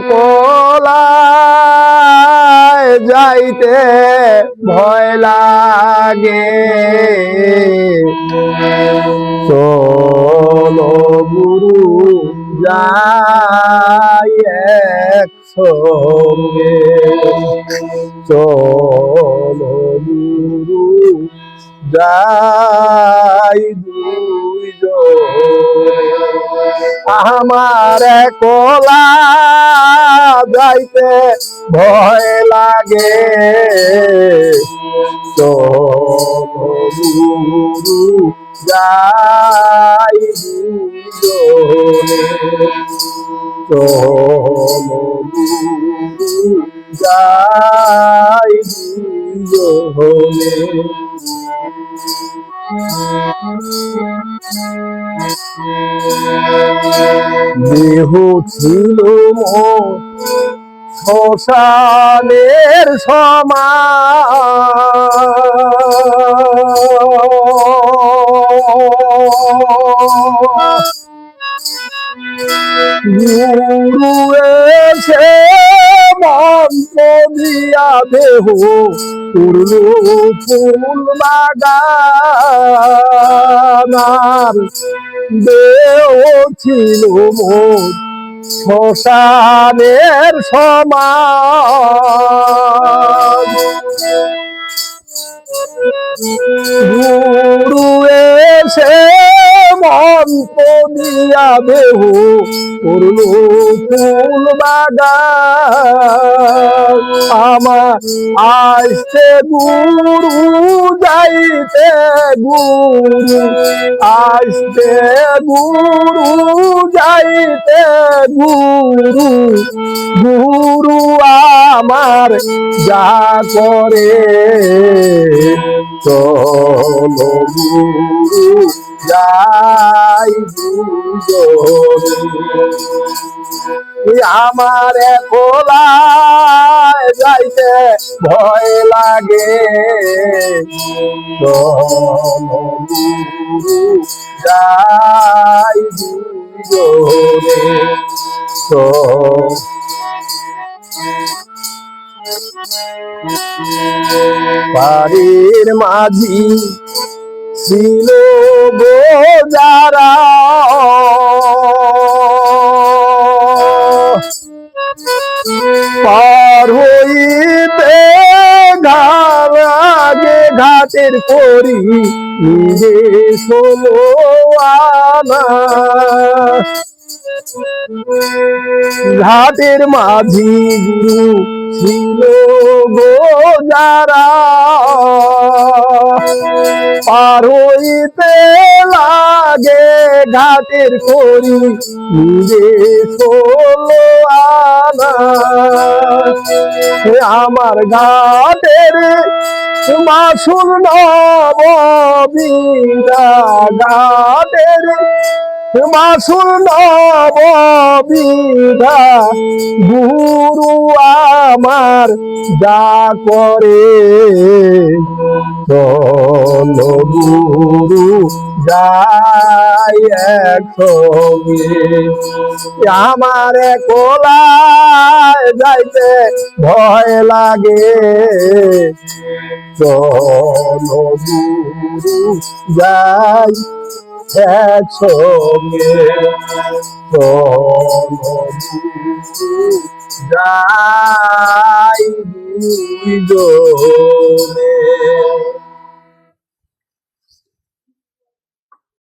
কোলায় যাইতে ভয় লাগে। চলো গুরু যাই একসঙ্গে। চলো গুরু যাই দুই জোরে আমার কলা যাইতে ভয় লাগে। তো যাই তো যাই দুজনে দেহ ছিল শ্মশানের গুরু দেহ উড়ল ফুল বাগানার দেহ ছিল শ্মশানের সমান মন্ত্র দিয়া দেহ করল ফুল বাগান। আমার আসতে গুরু, যাইতে গুরু। আসতে গুরু, যাইতে গুরু। গুরু আমার যা করে। চলো যাই আমার কোলায় যাইতে ভয় লাগে। যাই তো বাড়ির মাঝি ছিল গো যারা। পার হইতে ঘাট ঘাটের করি নিজে শোনো আনা। ঘাটের মাঝি গুরু ছিল গো যারা পার হইতে লাগে ঘাটের করি নিজে ষোলো আনা। আমার ঘাটের মাসুল নবীরা ঘাটের মাসুল নববিধা গুরু আমার যা করে। চলো গুরু একসঙ্গে। আমার কোলায় যাইতে ভয় লাগে। চলো গুরু, যাই একসঙ্গে যাই দুইজনে